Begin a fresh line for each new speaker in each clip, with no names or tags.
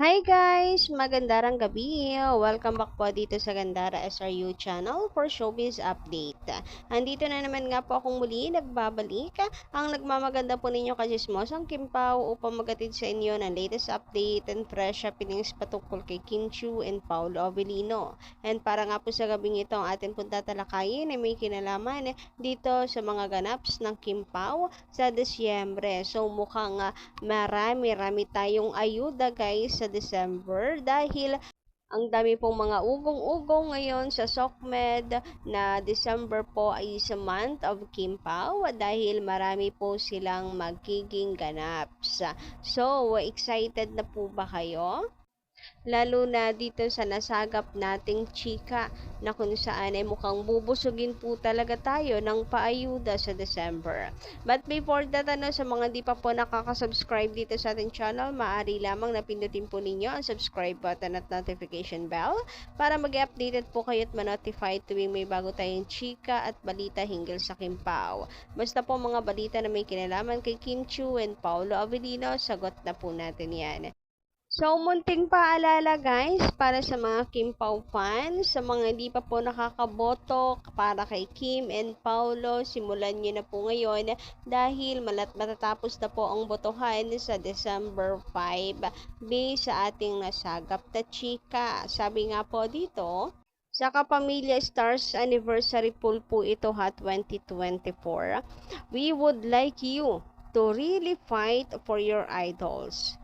Hi guys! Magandang gabi! Welcome back po dito sa Gandara SRU channel for Showbiz Update. Andito na naman nga po akong muli nagbabalik ang nagmamaganda po ninyo kasismosang Kim Pao upang magatid sa inyo ng latest update and fresh happenings patungkol kay Kim Chu and Paolo Avellino. And para nga po sa gabing ito ang ating punta talakayin ay may kinalaman dito sa mga ganaps ng Kim Pao sa Desyembre. So mukhang uh, marami-rami tayong ayuda guys sa December dahil ang dami pong mga ugong-ugong ngayon sa SOCMED na December po ay sa month of Kim Pao dahil marami po silang magiging ganaps. So, excited na po ba kayo? Lalo na dito sa nasagap nating chika na kung saan ay mukhang bubusugin po talaga tayo ng paayuda sa December. But before that, ano, sa mga di pa po nakaka-subscribe dito sa ating channel, maaari lamang na pindutin po ninyo ang subscribe button at notification bell para mag-updated po kayo at ma-notify tuwing may bago tayong chika at balita hinggil sa Kim Pao. Basta po mga balita na may kinalaman kay Kim Chu and Paolo Avellino, sagot na po natin yan. So, munting paalala guys, para sa mga Kim Pao fans, sa mga hindi pa po nakakaboto para kay Kim and Paulo, simulan nyo na po ngayon dahil malat matatapos na po ang botohan sa December 5 based sa ating nasagap na chika. Sabi nga po dito, sa Kapamilya Stars Anniversary Pool po ito ha 2024. We would like you to really fight for your idols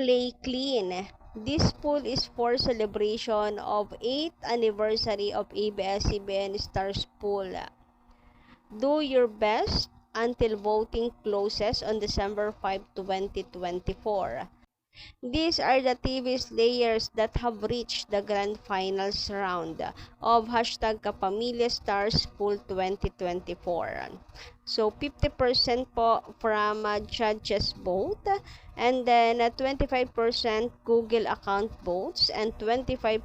play clean. This pool is for celebration of 8th anniversary of ABS-CBN Stars Pool. Do your best until voting closes on December 5, 2024. These are the TV slayers that have reached the grand finals round of hashtag Kapamilya Stars Pool 2024. So, 50% po from uh, judges vote and then uh, 25% Google account votes and 25%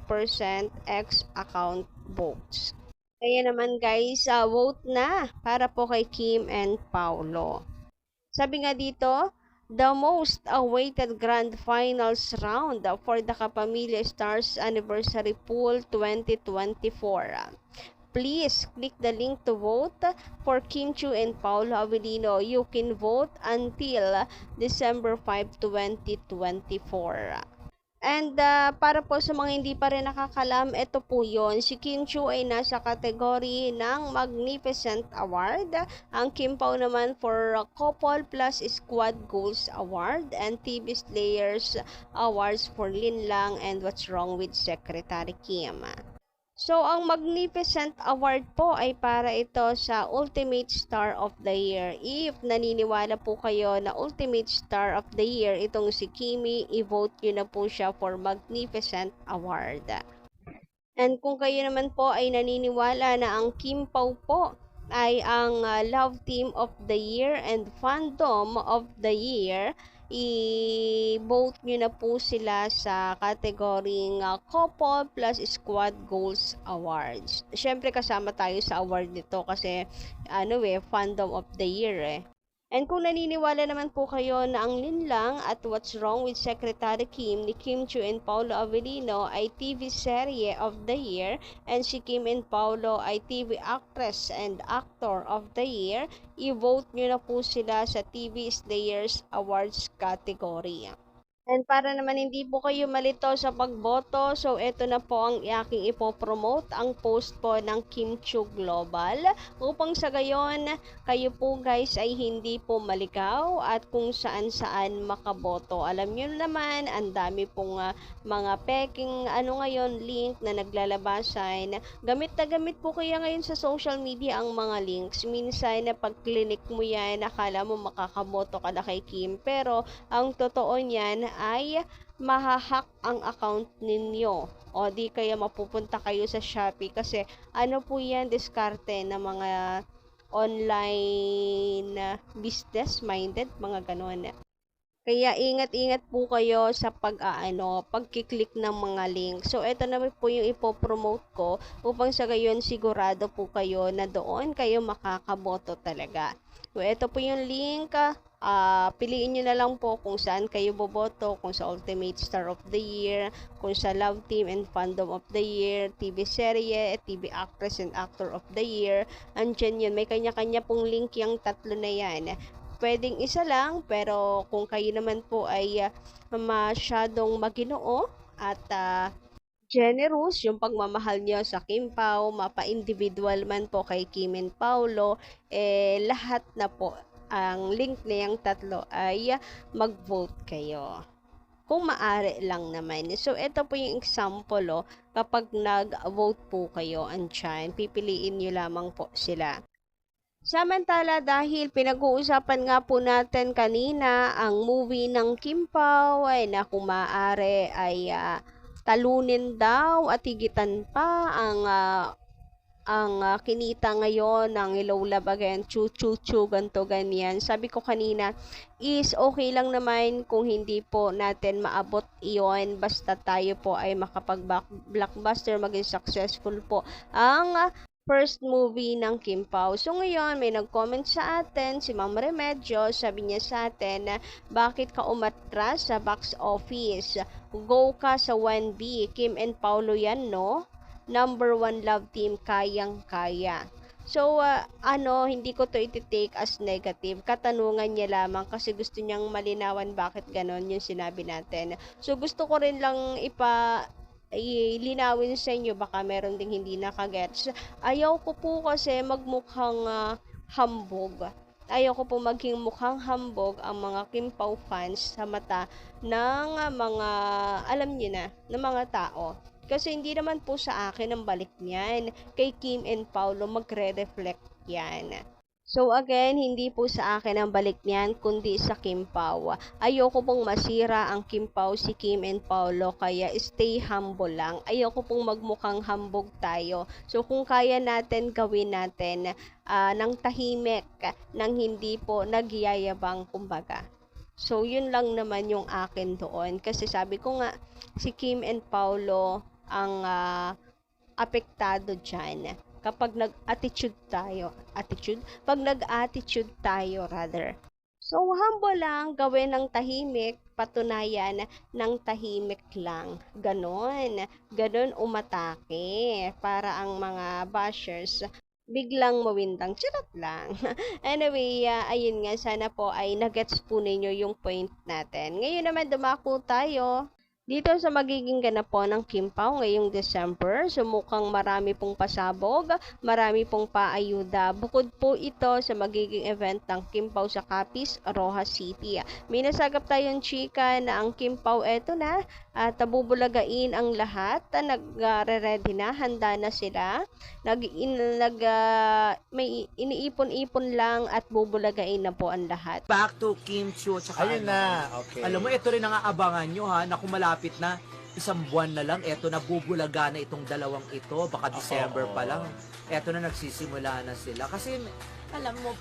X account votes. Kaya naman guys, uh, vote na para po kay Kim and Paulo. Sabi nga dito, the most awaited grand finals round for the Kapamilya Stars Anniversary Pool 2024. Please click the link to vote for Kim Chu and Paolo Avellino. You can vote until December 5, 2024. And uh, para po sa mga hindi pa rin nakakalam, ito po yon Si Kim Chu ay nasa kategory ng Magnificent Award. Ang Kim Pao naman for Couple plus Squad Goals Award and TV Slayers Awards for Lin Lang and What's Wrong with Secretary Kim. So, ang Magnificent Award po ay para ito sa Ultimate Star of the Year. If naniniwala po kayo na Ultimate Star of the Year itong si Kimi, i-vote nyo na po siya for Magnificent Award. And kung kayo naman po ay naniniwala na ang Kim Pao po ay ang uh, Love Team of the Year and Fandom of the Year, i-vote nyo na po sila sa kategoring uh, Couple plus Squad Goals Awards. Siyempre kasama tayo sa award nito kasi ano eh, Fandom of the Year eh. And kung naniniwala naman po kayo na ang linlang at What's Wrong with Secretary Kim ni Kim Chu and Paulo Avellino ay TV serye of the year and si Kim and Paulo ay TV actress and actor of the year, i-vote nyo na po sila sa TV Slayers Awards category. And para naman hindi po kayo malito sa pagboto, so ito na po ang aking ipopromote, ang post po ng Kim Chu Global, upang sa gayon, kayo po guys ay hindi po maligaw at kung saan saan makaboto. Alam nyo naman, ang dami pong uh, mga peking ano ngayon, link na naglalabasan. Gamit na gamit po kaya ngayon sa social media ang mga links. Minsan na pag clinic mo yan, akala mo makakaboto ka na kay Kim, pero ang totoo niyan ay mahahack ang account ninyo o di kaya mapupunta kayo sa Shopee kasi ano po yan diskarte ng mga online business minded mga ganon kaya ingat-ingat po kayo sa pag-aano, pagkiklik ng mga link. So ito na po yung ipopromote ko upang sa gayon sigurado po kayo na doon kayo makakaboto talaga. So ito po yung link Ah, piliin nyo na lang po kung saan kayo boboto, kung sa Ultimate Star of the Year, kung sa Love Team and Fandom of the Year, TV Serye, TV Actress and Actor of the Year. Andyan yun, may kanya-kanya pong link yung tatlo na yan. Pwedeng isa lang, pero kung kayo naman po ay ah, masyadong maginoo at ah, generous yung pagmamahal niyo sa Kim Pao, mapa-individual man po kay Kim and Paulo, eh lahat na po ang link na yung tatlo ay mag-vote kayo. Kung maari lang naman. So, ito po yung example, oh, kapag nag-vote po kayo, andyan, pipiliin nyo lamang po sila. Samantala, dahil pinag-uusapan nga po natin kanina ang movie ng Kim Pao, ay na kung maaari ay ah, talunin daw at higitan pa ang ah, ang ah, kinita ngayon ng Hello Love Again, chu chu chu, ganto ganyan. Sabi ko kanina, is okay lang naman kung hindi po natin maabot iyon basta tayo po ay makapag-blockbuster, maging successful po ang ah, first movie ng Kim Pao. So ngayon, may nag-comment sa atin, si Ma'am Remedyo, sabi niya sa atin, bakit ka umatras sa box office? Go ka sa 1B, Kim and Paulo yan, no? Number one love team, kayang-kaya. So, ah, ano, hindi ko to iti-take as negative. Katanungan niya lamang kasi gusto niyang malinawan bakit ganon yung sinabi natin. So, gusto ko rin lang ipa ilinawin sa inyo baka meron ding hindi nakagets. Ayaw ko po kasi magmukhang ah, hambog. Ayaw ko po maging mukhang hambog ang mga Kim Pao fans sa mata ng mga, alam niyo na, ng mga tao. Kasi hindi naman po sa akin ang balik niyan. Kay Kim and Paulo magre-reflect yan. So again, hindi po sa akin ang balik niyan, kundi sa Kim Pao. Ayoko pong masira ang Kim Pao, si Kim and Paulo, kaya stay humble lang. Ayoko pong magmukhang hambog tayo. So kung kaya natin, gawin natin ah, ng tahimik, ng hindi po nagyayabang kumbaga. So yun lang naman yung akin doon. Kasi sabi ko nga, si Kim and Paulo ang ah, apektado dyan kapag nag-attitude tayo. Attitude? Pag nag-attitude tayo, rather. So, humble lang, gawin ng tahimik, patunayan ng tahimik lang. Ganon. Ganon umatake para ang mga bashers biglang mawindang. Charot lang. anyway, ah, ayun nga, sana po ay nagets po ninyo yung point natin. Ngayon naman, dumako tayo dito sa magiging ganap po ng Kim Pao ngayong December, so mukhang marami pong pasabog, marami pong paayuda. Bukod po ito sa magiging event ng Kim Pao sa Capiz, Rojas City. May nasagap tayong chika na ang Kim Pao eto na at bubulagain ang lahat. Nag-ready na, handa na sila. Nag, in, nag ah, may iniipon-ipon lang at bubulagain na po ang lahat.
Back to Kim Chiu
Ayun
ano.
na, okay.
Alam mo, ito rin ang aabangan nyo ha, na kung malapit na, isang buwan na lang, eto na bubulaga na itong dalawang ito, baka December pa lang. Eto na nagsisimula na sila. Kasi, alam mo,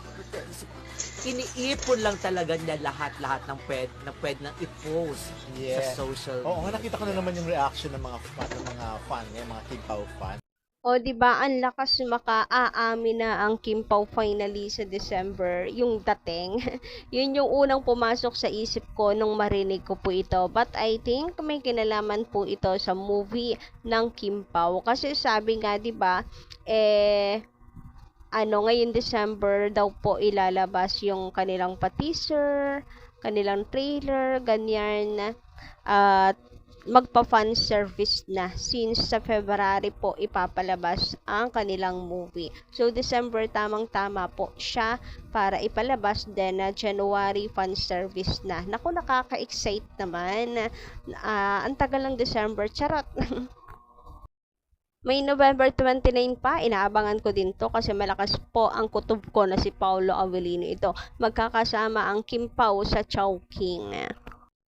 iniipon lang talaga niya lahat-lahat ng pwede, na pwede nang i-post
Yeah.
sa social
Oo, nga nakita ko na naman yung reaction ng mga fan, ng mga fan niya, mga Kim Pao fan.
O, di ba ang lakas maka-aamin na ang Kim finally sa December, yung dating. Yun yung unang pumasok sa isip ko nung marinig ko po ito. But I think may kinalaman po ito sa movie ng Kim. Kasi sabi nga, di ba, eh, ano, ngayon December daw po ilalabas yung kanilang pa-teaser, kanilang trailer, ganyan. At magpa-fan service na since sa February po ipapalabas ang kanilang movie. So December tamang-tama po siya para ipalabas then na January fan service na. Naku nakaka-excite naman. Ah, ang tagal ng December, charot. May November 29 pa, inaabangan ko din to kasi malakas po ang kutob ko na si Paulo Avelino ito. Magkakasama ang Kim Pao sa Chowking.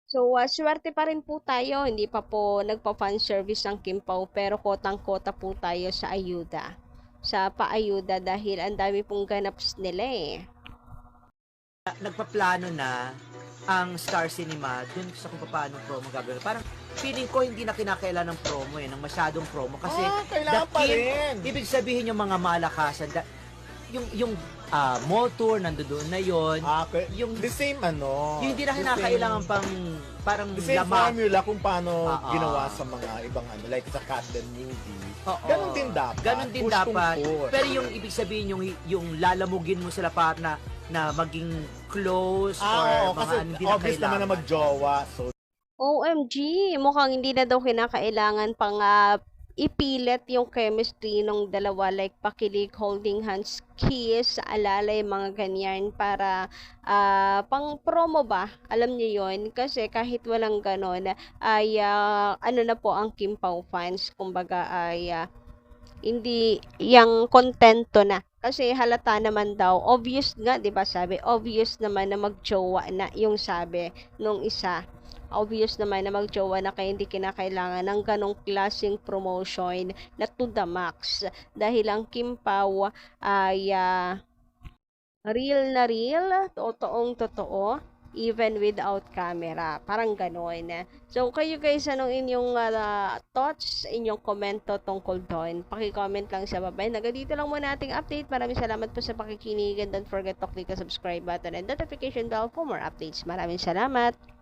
So, uh, swerte pa rin po tayo. Hindi pa po nagpa-fan service ang Kim Pao pero kotang-kota po tayo sa ayuda. Sa paayuda dahil ang dami pong ganaps nila eh.
nagpaplano na ang Star Cinema dun sa kung paano promo gagawin. Parang feeling ko hindi na kinakailan ng promo eh, ng masyadong promo kasi
ah, kailangan
the
pa
Kim-
rin.
ibig sabihin yung mga malakasan yung yung ah, mall tour, nandoon na yon.
Ah, okay.
Yung-
the same ano.
yung hindi na
the
kinakailangan pang parang
The same
lama.
formula kung paano
Ah, ah.
ginawa sa mga ibang ano, like sa Catden movie.
Oo.
Ganon din dapat.
Ganon din
Push
dapat.
push.
Pero yung ibig sabihin yung yung lalamugin mo sila para na na maging close
Ah,
or
oo,
mga
kasi
ano, hindi na
obvious naman na magjowa. So,
OMG, mukhang hindi na daw kinakailangan pang ah, ipilit yung chemistry ng dalawa like pakilig, holding hands, kiss, alalay, mga ganyan para ah, pang promo ba? Alam niyo yon Kasi kahit walang ganon, ay ah, ano na po ang Kim Pao fans, kumbaga ay ah, hindi yang kontento na. Kasi halata naman daw, obvious nga, 'di ba sabi? Obvious naman na magjowa na yung sabi nung isa obvious naman na magjowa na kaya hindi kinakailangan ng ganong klaseng promotion na to the max. Dahil ang Kim Pao ay ah, real na real, totoong totoo, even without camera. Parang ganon. So, kayo guys, anong inyong ah, thoughts, inyong komento tungkol doon? Paki-comment lang sa baba. Hanggang dito lang muna ating update. Maraming salamat po sa pakikinig and don't forget to click the subscribe button and notification bell for more updates. Maraming salamat!